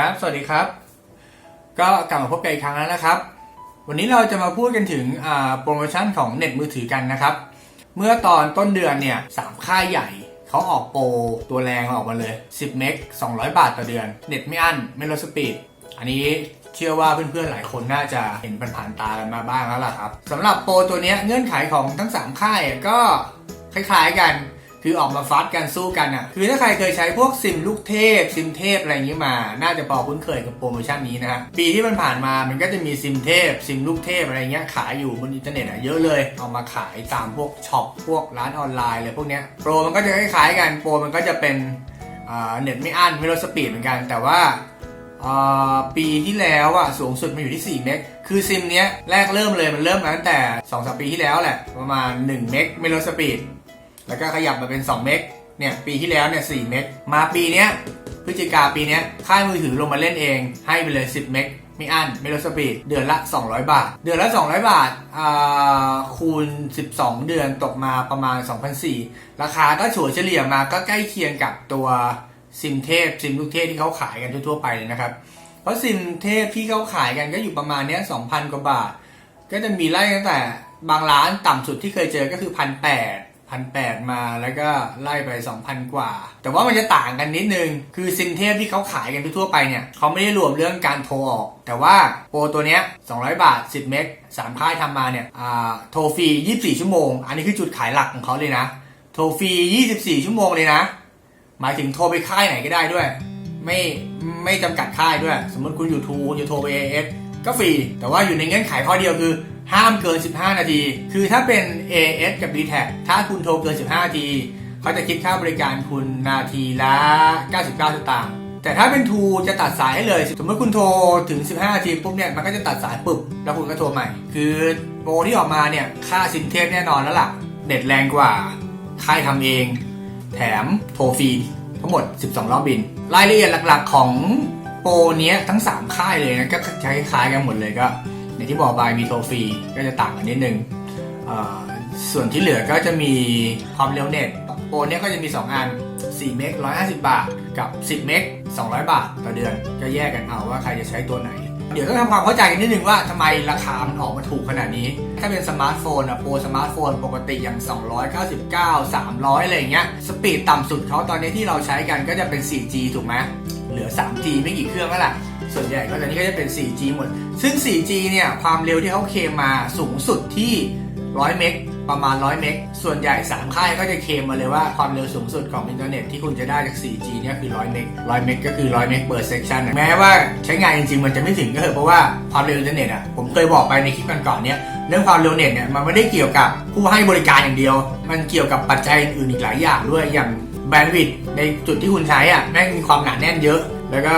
ครับ สวัสดีครับ ก็กลับมาพบกันอีกครั้งแล้วนะครับ วันนี้เราจะมาพูดกันถึงโปรโมชั่นของเน็ตมือถือกันนะครับ เมื่อตอนต้นเดือนเนี่ยสามค่ายใหญ่เขาออกโปรตัวแรงออกมาเลย 10 เมก 200 บาทต่อเดือน เน็ตไม่อั้น ไม่ลดสปีด อันนี้เชื่อว่าเพื่อนๆหลายคนน่าจะเห็นผ่านๆตากันมาบ้างแล้วล่ะครับสำหรับโปรตัวเนี้ยเงื่อนไขของทั้ง 3 ค่ายก็คล้ายๆกัน คือออกมาฟัดกันสู้กันอะคือถ้าใครเคยใช้พวกซิมลูกเทพซิมเทพอะไรอย่างนี้มา น่าจะพอคุ้นเคยกับโปรโมชั่นนี้นะฮะปีที่มันผ่านมามันก็จะมีซิมเทพซิมลูกเทพอะไรเงี้ยขายอยู่บนอินเทอร์เน็ตอะเยอะเลยเอามาขายตามพวกช็อปพวกร้านออนไลน์อะไรพวกเนี้ยโปรมันก็จะคล้ายๆกันโปรมันก็จะเป็นอ่าเน็ตไม่อั้นไม่ลดสปีดเหมือนกัน แต่ว่าอ่าปีที่แล้วอะสูงสุดมันอยู่ที่ 4 เมก คือซิมเนี้ยแรกเริ่มเลยมันเริ่มมาตั้งแต่2อสปีที่แล้วแหละ ประมาณ 1 เมกไม่ลดสปีด แล้วก็ขยับมาเป็น 2 เมกเนี่ยปีที่แล้วเนี่ย4เมกมาปีเนี้ยพฤศจิกาปีเนี้ยค่ายมือถือลงมาเล่นเอง ให้ไปเลย 10 เมกไม่อั้นไม่ลดสปีดเดือนละ 200 บาท เดือนละ 200 บาทอ่าคูณ 12 เดือนตกมาประมาณ2,400ราคาก็ฉลี่ยเฉลี่ยมาก็ใกล้เคียงกับตัวซิมเทพซิมลูกเทพที่เขาขายกันทั่วๆไปเลยนะครับ เพราะซิมเทพที่เขาขายกันก็อยู่ประมาณเนี้ย2,000 กว่าบาท ก็จะมีไล่ตั้งแต่บางร้านต่ำสุดที่เคยเจอก็คือพันแปด พันแปดมาแล้วก็ไล่ไป 2,000 กว่า แต่ว่ามันจะต่างกันนิดนึง คือซิมเทพที่เขาขายกันทั่วไปเนี่ยเขาไม่ได้รวมเรื่องการโทรออก แต่ว่าโปรตัวเนี้ย200 บาท 10 เมกสามค่ายทำมาเนี่ยโทรฟรี 24 ชั่วโมง อันนี้คือจุดขายหลักของเขาเลยนะ โทรฟรี 24 ชั่วโมงเลยนะ หมายถึงโทรไปค่ายไหนก็ได้ด้วย ไม่ไม่จำกัดค่ายด้วย สมมติคุณอยู่ทูคุณจะโทรไป AS ก็ฟรี แต่ว่าอยู่ในเงื่อนไขข้อเดียวคือ ห้ามเกิน 15 นาที คือถ้าเป็น AS กับ d t แทถ้าคุณโทรเกิน 15 นาที เขาจะคิดค่าบริการคุณนาทีละ 99สตางค์ แต่ถ้าเป็นทูจะตัดสายให้เลย สมมติคุณโทรถึง 15 นาทีปุ๊บเนี่ย มันก็จะตัดสายปุ๊บ แล้วคุณก็โทรใหม่ คือโปรที่ออกมาเนี่ย ค่าซิมเทพแน่นอนแล้วล่ะเน็ตแรงกว่า ค่ายทำเอง แถมโทรฟรีทั้งหมด 12 รอบบิน รายละเอียดหลักๆ ของโปรเนี้ยทั้ง 3 ค่ายเลยนะ ก็คล้ายๆกันหมดเลยก็ อย่างที่บอกไปมีโทรฟรีก็จะต่างกันนิดนึงส่วนที่เหลือก็จะมีความเร็วเน็ตโปรเนี้ยก็จะมี 2 อัน 4 เมก 150 บาท กับ 10 เมก 200 บาท ต่อเดือน ก็แยกกันเอาว่าใครจะใช้ตัวไหน เดี๋ยวต้องทำความเข้าใจกันนิดนึงว่าทำไมราคามันออกมาถูกขนาดนี้ ถ้าเป็นสมาร์ทโฟนอะโปรสมาร์ทโฟนปกติอย่าง 299 300 อะไรอย่างเงี้ย สปีดต่ำสุดเขาตอนนี้ที่เราใช้กันก็จะเป็น 4G ถูกไหม เหลือ 3G ไม่กี่เครื่องแล้วล่ะ ส่วนใหญ่ก็ตอนนี้ก็จะเป็น 4G หมด ซึ่ง 4G เนี่ยความเร็วที่เขาเคมมาสูงสุดที่ 100 เมกประมาณ 100 เมก ส่วนใหญ่ 3 ค่ายก็จะเคมมาเลยว่าความเร็วสูงสุดของอินเทอร์เน็ตที่คุณจะได้จาก 4G เนี่ยคือ 100 เมก 100 เมกก็คือ 100 เมกเปิดเซกชันแม้ว่าใช้งานจริงๆ มันจะไม่ถึงก็เถอะเพราะว่าความเร็วอินเทอร์เน็ตอะ ผมเคยบอกไปในคลิปก่อนๆเนี่ยเรื่องความเร็วเน็ตเนี่ยมันไม่ได้เกี่ยวกับผู้ให้บริการอย่างเดียว มันเกี่ยวกับปัจจัยอื่นอีกหลายอย่างด้วยอย่างแบนด์วิดต์ในจุดที่คุณใช้อะแม่งมีความหนาแน่นเยอะแล้วก็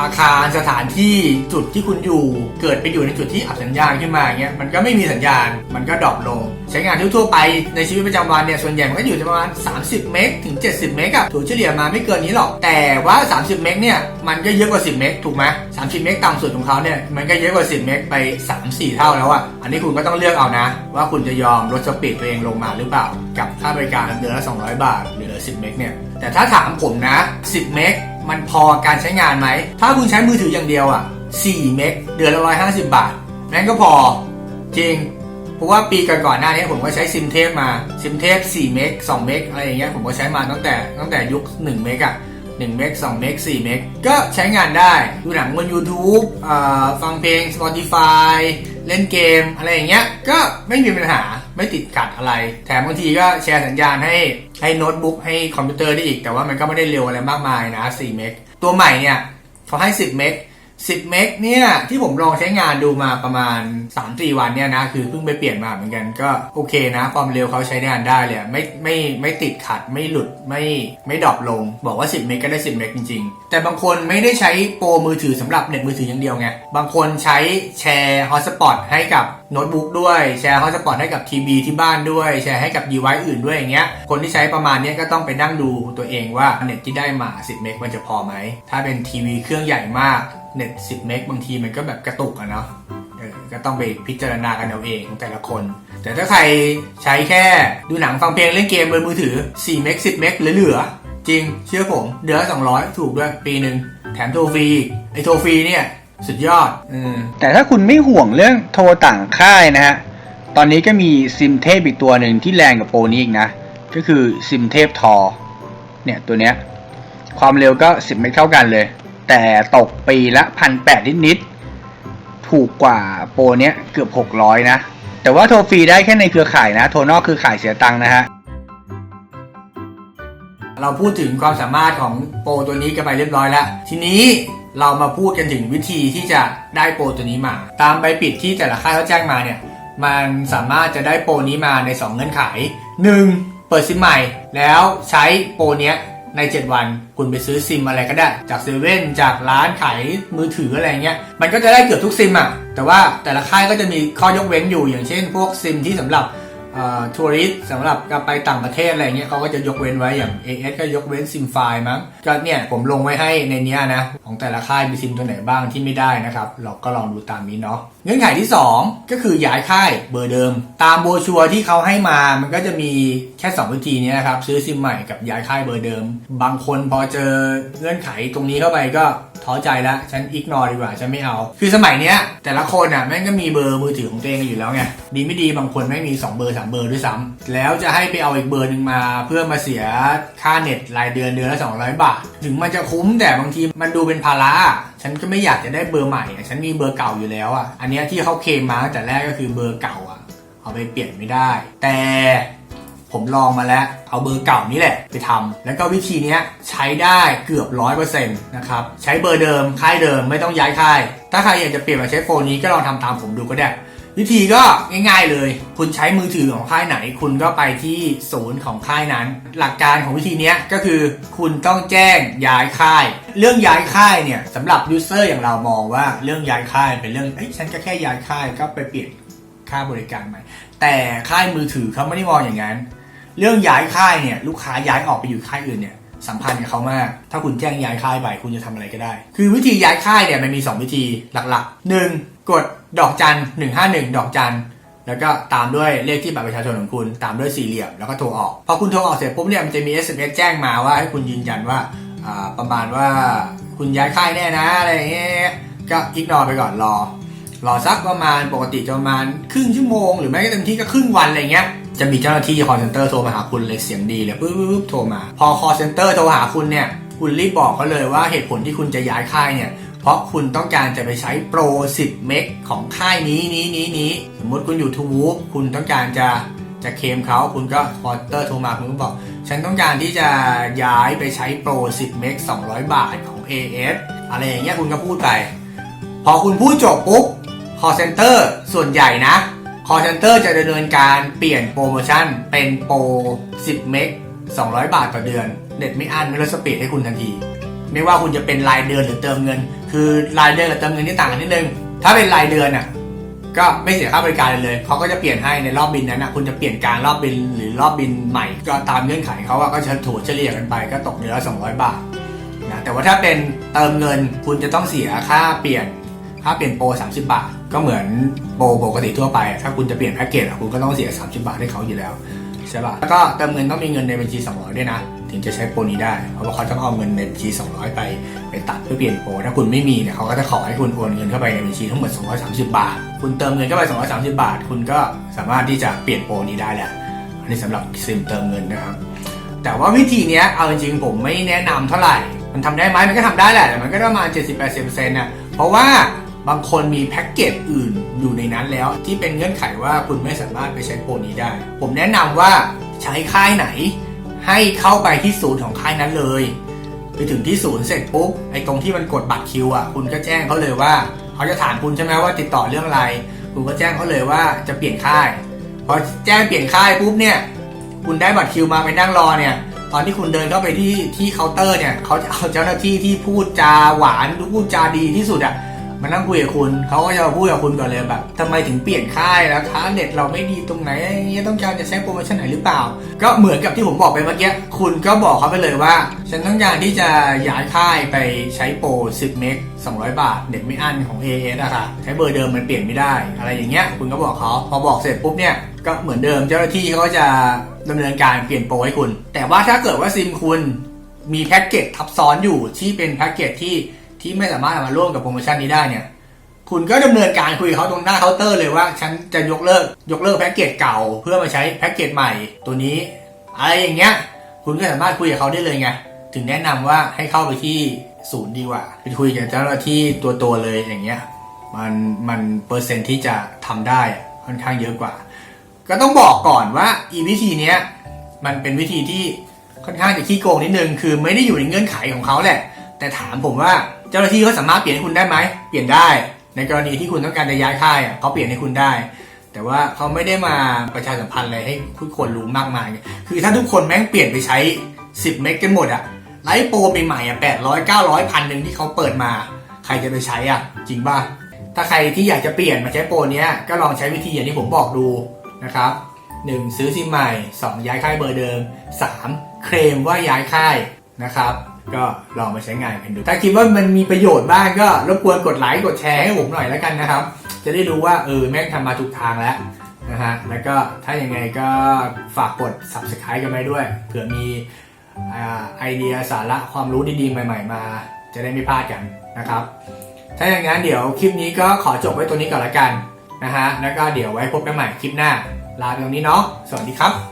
อาคารสถานที่จุดที่คุณอยู่ เกิดไปอยู่ในจุดที่อับสัญญาณขึ้นมาเงี้ยมันก็ไม่มีสัญญาณมันก็ดรอปลง ใช้งานทั่วไปในชีวิตประจำวันเนี่ยส่วนใหญ่มันก็อยู่ประมาณ 30 เมกถึง 70 เมกอะถูกเฉลี่ยมาไม่เกินนี้หรอก แต่ว่า 30 เมกเนี่ยมันก็เยอะกว่า 10 เมกถูกไหม30 เมกต่ำสุดของเขาเนี่ยมันก็เยอะกว่า 10 เมกไป 3-4 เท่าแล้วอะอันนี้คุณก็ต้องเลือกเอานะ ว่าคุณจะยอมลดสปีดตัวเองลงมาหรือเปล่า กับค่าบริการเดือนละ200 บาทหรือ10 เมกเนี่ยแต่ถ้าถามผมนะ 10 เมก มันพอการใช้งานไหม ถ้าคุณใช้มือถืออย่างเดียวอะ 4 เมกเดือนละ150 บาท นั่นก็พอจริง เพราะว่าปีก่อนๆหน้านี้ผมก็ใช้ซิมเทพมา ซิมเทพ4เมก2 เมกอะไรอย่างเงี้ยผมก็ใช้มาตั้งแต่ตั้งแต่ยุค 1 เมกอะ1เมก2เมก4เมกก็ใช้งานได้ ดูหนังบน YouTube ฟังเพลง Spotify เล่นเกมอะไรอย่างเงี้ย ก็ไม่มีปัญหาไม่ติดขัดอะไร แถมบางทีก็แชร์สัญญาณให้ ให้โน้ตบุ๊กให้คอมพิวเตอร์ได้อีก แต่ว่ามันก็ไม่ได้เร็วอะไรมากมายนะ4เมกตัวใหม่เนี่ยเขาให้ 10 เมก10 เมกเนี่ยที่ผมลองใช้งานดูมาประมาณ 3-4 วันเนี่ยนะคือเพิ่งไปเปลี่ยนมาเหมือนกันก็โอเคนะความเร็วเขาใช้งานได้เลยไม่ไม่ไม่ติดขัดไม่หลุดไม่ไม่ดรอปลง บอกว่า 10 เมกก็ได้ 10 เมกจริง ๆ แต่บางคนไม่ได้ใช้โปรมือถือสำหรับเน็ตมือถืออย่างเดียวไงบางคนใช้แชร์ฮอตสปอตให้กับ โน้ตบุ๊กด้วยแชร์ฮอตสปอตให้กับทีวีที่บ้านด้วย แชร์ให้กับ device อื่นด้วยอย่างเงี้ยคนที่ใช้ประมาณนี้ก็ต้องไปนั่งดูตัวเองว่าเน็ตที่ได้มา 10 เมกมันจะพอไหม ถ้าเป็นทีวีเครื่องใหญ่มากเน็ต 10 เมกบางทีมันก็แบบกระตุกอะเนาะก็ต้องไปพิจารณากันเอาเองของแต่ละคน แต่ถ้าใครใช้แค่ดูหนังฟังเพลงเล่นเกมบนมือถือ4เมก10 เมกเหลือๆจริง เชื่อผมเดือนละ200 ถูกด้วยปีหนึ่งแถมโทรฟรีไอโทรฟรีเนี่ย สุดยอดอืมแต่ถ้าคุณไม่ห่วงเรื่องโทรต่างค่ายนะฮะ ตอนนี้ก็มีซิมเทพอีกตัวหนึ่งที่แรงกว่าโปรนี้อีกนะ ก็คือซิมเทพทอ เนี่ยตัวเนี้ย ความเร็วก็ 10 เมตรเท่ากันเลย แต่ตกปีละพันแปดนิดๆ ถูกกว่าโปรเนี้ยเกือบ 600 นะ แต่ว่าโทรฟรีได้แค่ในเครือข่ายนะ โทรนอกคือข่ายเสียตังค์นะฮะ เราพูดถึงความสามารถของโปรตัวนี้กันไปเรียบร้อยแล้ว ทีนี้เรามาพูดกันถึงวิธีที่จะได้โปรตัวนี้มา ตามใบปิดที่แต่ละค่ายเขาแจ้งมาเนี่ย มันสามารถจะได้โปรนี้มาใน 2 เงื่อนไข 1. เปิดซิมใหม่ แล้วใช้โปรเนี้ยใน 7 วัน คุณไปซื้อซิมอะไรก็ได้ จากเซเว่นจากร้านขายมือถืออะไรเงี้ย มันก็จะได้เกือบทุกซิมอะ แต่ว่าแต่ละค่ายก็จะมีข้อยกเว้นอยู่อย่างเช่น พวกซิมที่สำหรับ ทัวริสสำหรับการไปต่างประเทศอะไรเงี้ยเขาก็จะยกเว้นไว้อย่าง AS ก็ยกเว้นซิมไฟล์มั้งก็เนี่ยผมลงไว้ให้ในนี้นะ ของแต่ละค่ายมีซิมตัวไหนบ้างที่ไม่ได้นะครับ เราก็ลองดูตามนี้เนาะเงื่อนไขที่ 2 ก็คือย้ายค่ายเบอร์เดิม ตามโบชัวที่เขาให้มามันก็จะมีแค่ 2 วิธีเนี้นะครับ ซื้อซิมใหม่กับย้ายค่ายเบอร์เดิม บางคนพอเจอเงื่อนไขตรงนี้เข้าไปก็ ท้อใจแล้ว ฉันอิกนอดีกว่า ฉันไม่เอา คือสมัยเนี้ย แต่ละคนอะแม่งก็มีเบอร์มือถือของตัวเองอยู่แล้วไง ดีไม่ดีบางคนไม่งมี 2 เบอร์ 3 เบอร์ด้วยซ้ำแล้วจะให้ไปเอาอีกเบอร์หนึ่งมาเพื่อมาเสียค่าเน็ตรายเดือนเดือนละ200 บาท ถึงมันจะคุ้มแต่บางทีมันดูเป็นภาระ ฉันก็ไม่อยากจะได้เบอร์ใหม่ ฉันมีเบอร์เก่าอยู่แล้วอะ อันเนี้ยที่เขาเคลมมาตั้งแต่แรกก็คือเบอร์เก่าอะ เอาไปเปลี่ยนไม่ได้ แต่ ผมลองมาแล้ว เอาเบอร์เก่านี่แหละไปทำแล้วก็วิธีนี้ใช้ได้เกือบร้อยเปอร์เซ็นต์นะครับ ใช้เบอร์เดิมค่ายเดิมไม่ต้องย้ายค่าย ถ้าใครอยากจะเปลี่ยนมาใช้โฟนนี้ก็ลองทำตามผมดูก็ได้ วิธีก็ง่ายๆเลย คุณใช้มือถือของค่ายไหน คุณก็ไปที่ศูนย์ของค่ายนั้น หลักการของวิธีนี้ก็คือ คุณต้องแจ้งย้ายค่าย เรื่องย้ายค่ายเนี่ยสำหรับยูเซอร์อย่างเรามองว่าเรื่องย้ายค่ายเป็นเรื่องเอ้ยฉันก็แค่ย้ายค่ายก็ไปเปลี่ยนค่าบริการใหม่ แต่ค่ายมือถือเขาไม่ได้มองอย่างนั้น เรื่องย้ายค่ายเนี่ยลูกค้าย้ายออกไปอยู่ค่ายอื่นเนี่ยสัมพันธ์กับเขามาก ถ้าคุณแจ้งย้ายค่ายไปคุณจะทำอะไรก็ได้ คือวิธีย้ายค่ายเนี่ยมันมี 2 วิธีหลักๆ 1. กดดอกจัน151 ดอกจันแล้วก็ตามด้วยเลขที่บัตรประชาชนของคุณ ตามด้วยสี่เหลี่ยมแล้วก็โทรออก พอคุณโทรออกเสร็จปุ๊บเนี่ยมันจะมี SMS แจ้งมาว่าให้คุณยืนยันว่าประมาณว่าคุณย้ายค่ายแน่นะอะไรเงี้ยก็อิกนอไปก่อนรอรอสักประมาณปกติจะประมาณครึ่งชั่วโมง หรือไม่ก็เต็มที่ก็ครึ่งวันอะไรเงี้ย จะมีเจ้าหน้าที่ call center โทรมาหาคุณเลยเสียงดีเลยปุ๊บปุ๊บโทรมา พอ call center โทรหาคุณเนี่ย คุณรีบบอกเขาเลยว่าเหตุผลที่คุณจะย้ายค่ายเนี่ย เพราะคุณต้องการจะไปใช้โปร 10 เมกของค่ายนี้นี้นี้นี้สมมติคุณอยู่ทูวูฟคุณต้องการจะจะเคมเขาคุณก็ call center โทรมาคุณก็บอก ฉันต้องการที่จะย้ายไปใช้โปร 10 เมก200 บาทของ AS อะไรอย่างเงี้ยคุณก็พูดไป พอคุณพูดจบปุ๊บ call center ส่วนใหญ่นะ call center จะดำเนินการเปลี่ยนโปรโมชั่นเป็นโปร 10 เมก 200 บาทต่อเดือน เน็ตไม่อั้นไม่ลดสปีดให้คุณทันที ไม่ว่าคุณจะเป็นรายเดือนหรือเติมเงิน คือรายเดือนกับเติมเงินที่ต่างกันนิดนึง ถ้าเป็นรายเดือนอะก็ไม่เสียค่าบริการเลยเลยเขาก็จะเปลี่ยนให้ในรอบบินนั้นนะคุณจะเปลี่ยนการรอบบินหรือรอบบินใหม่ ก็ตามเงื่อนไขเขาว่าก็จะถูเฉลี่ยกันไปก็ตกเดือนละ200 บาทนะแต่ว่าถ้าเป็นเติมเงินคุณจะต้องเสียค่าเปลี่ยน ค่าเปลี่ยนโปร30 บาท ก็เหมือนโปรปกติทั่วไป ถ้าคุณจะเปลี่ยนแพ็กเกจคุณก็ต้องเสีย 30 บาทให้เขาอยู่แล้วใช่ป่ะแล้วก็เติมเงินต้องมีเงินในบัญชี 200 ด้วยนะ ถึงจะใช้โปรนี้ได้ เพราะว่าเขาต้องเอาเงินในบัญชี 200 ไปไปตัดเพื่อเปลี่ยนโปร ถ้าคุณไม่มีเนี่ยเขาก็จะขอให้คุณโอนเงินเข้าไปในบัญชีทั้งหมด 230 บาท คุณเติมเงินเข้าไป 230 บาท คุณก็สามารถที่จะเปลี่ยนโปรนี้ได้แหละ อันนี้สำหรับซิมเติมเงินนะครับ แต่ว่าวิธีเนี้ยเอาจริงๆผมไม่แนะนำเท่าไหร่ มันทำได้ไหมมันก็ทำได้แหละ แต่มันก็ประมาณ 70-80%นะเพราะว่า บางคนมีแพ็กเกจอื่นอยู่ในนั้นแล้ว ที่เป็นเงื่อนไขว่าคุณไม่สามารถไปใช้โปรนี้ได้ ผมแนะนำว่าใช้ค่ายไหน ให้เข้าไปที่ศูนย์ของค่ายนั้นเลย ไปถึงที่ศูนย์เสร็จปุ๊บไอ้ตรงที่มันกดบัตรคิวอะคุณก็แจ้งเขาเลยว่าเขาจะถามคุณใช่ไหมว่าติดต่อเรื่องอะไร คุณก็แจ้งเขาเลยว่าจะเปลี่ยนค่ายพอแจ้งเปลี่ยนค่ายปุ๊บเนี่ยคุณได้บัตรคิวมาไปนั่งรอเนี่ยตอนที่คุณเดินเข้าไปที่ที่เคาน์เตอร์เนี่ยเขาจะเอาเจ้าหน้าที่ที่พูดจาหวานพูดจาดีที่สุดอะ มานั่งคุยกับคุณเขาก็จะพูดกับคุณก่อนเลยแบบทำไมถึงเปลี่ยนค่ายแล้วคะเน็ตเราไม่ดีตรงไหนเงี้ยต้องการจะใช้โปรโมชั่นไหนหรือเปล่า ก็เหมือนกับที่ผมบอกไปเมื่อกี้คุณก็บอกเขาไปเลยว่า ฉันต้องการที่จะย้ายค่ายไปใช้โปร 10 เมก 200 บาทเน็ตไม่อั้นของ AS อะค่ะใช้เบอร์เดิมมันเปลี่ยนไม่ได้ อะไรอย่างเงี้ยคุณก็บอกเขาพอบอกเสร็จปุ๊บเนี่ยก็เหมือนเดิมเจ้าหน้าที่เขาก็จะดำเนินการเปลี่ยนโปรให้คุณ แต่ว่าถ้าเกิดว่าซิมคุณมีแพ็กเกจทับซ้อนอยู่ที่เป็นแพ็กเกจที่ ที่ไม่สามารถมาร่วมกับโปรโมชั่นนี้ได้เนี่ย คุณก็ดำเนินการคุยกับเขาตรงหน้าเคาน์เตอร์เลยว่า ฉันจะยกเลิกยกเลิกแพ็กเกจเก่า เพื่อมาใช้แพ็กเกจใหม่ตัวนี้อะไรอย่างเงี้ย คุณก็สามารถคุยกับเขาได้เลยไงถึงแนะนำว่าให้เข้าไปที่ศูนย์ดีกว่าไปคุยกับเจ้าหน้าที่ตัวตัวเลยอย่างเงี้ยมันมันเปอร์เซ็นที่จะทำได้ค่อนข้างเยอะกว่า ก็ต้องบอกก่อนว่าอีวิธีเนี้ยมันเป็นวิธีที่ค่อนข้างจะขี้โกงนิดนึง คือไม่ได้อยู่ในเงื่อนไขของเขาแหละ แต่ถามผมว่า เจ้าหน้าที่เขาสามารถเปลี่ยนให้คุณได้ไหมเปลี่ยนได้ ในกรณีที่คุณต้องการจะย้ายค่ายเขาเปลี่ยนให้คุณได้ แต่ว่าเขาไม่ได้มาประชาสัมพันธ์อะไรให้ทุกคนรู้มากมาย คือถ้าทุกคนแม่งเปลี่ยนไปใช้ 10 เมกกันหมดอะไลฟ์โปรใหม่ๆอะ800 900พันหนึ่งที่เขาเปิดมา ใครจะไปใช้อะจริงป่ะถ้าใครที่อยากจะเปลี่ยนมาใช้โปรเนี้ยก็ลองใช้วิธีอย่างที่ผมบอกดูนะครับ 1. ซื้อซิมใหม่ 2. ย้ายค่ายเบอร์เดิม 3. เคลมว่าย้ายค่ายนะครับก็ลองมาใช้งานกันดู ถ้าคิดว่ามันมีประโยชน์บ้างก็รบกวนกดไลค์กดแชร์ให้ผมหน่อยแล้วกันนะครับ จะได้รู้ว่าเออแม่งทำมาถูกทางแล้วนะฮะ แล้วก็ถ้ายังไงก็ฝากกด subscribe กันไว้ด้วย เผื่อมีอไอเดียสาระความรู้ดีๆ ใหม่ ๆ มา จะได้ไม่พลาดกันนะครับ ถ้าอย่างนั้นเดี๋ยวคลิปนี้ก็ขอจบไว้ตัวนี้ก่อนละกันนะฮะ แล้วก็เดี๋ยวไว้พบกันใหม่คลิปหน้า ลาไปตรงนี้เนาะ สวัสดีครับ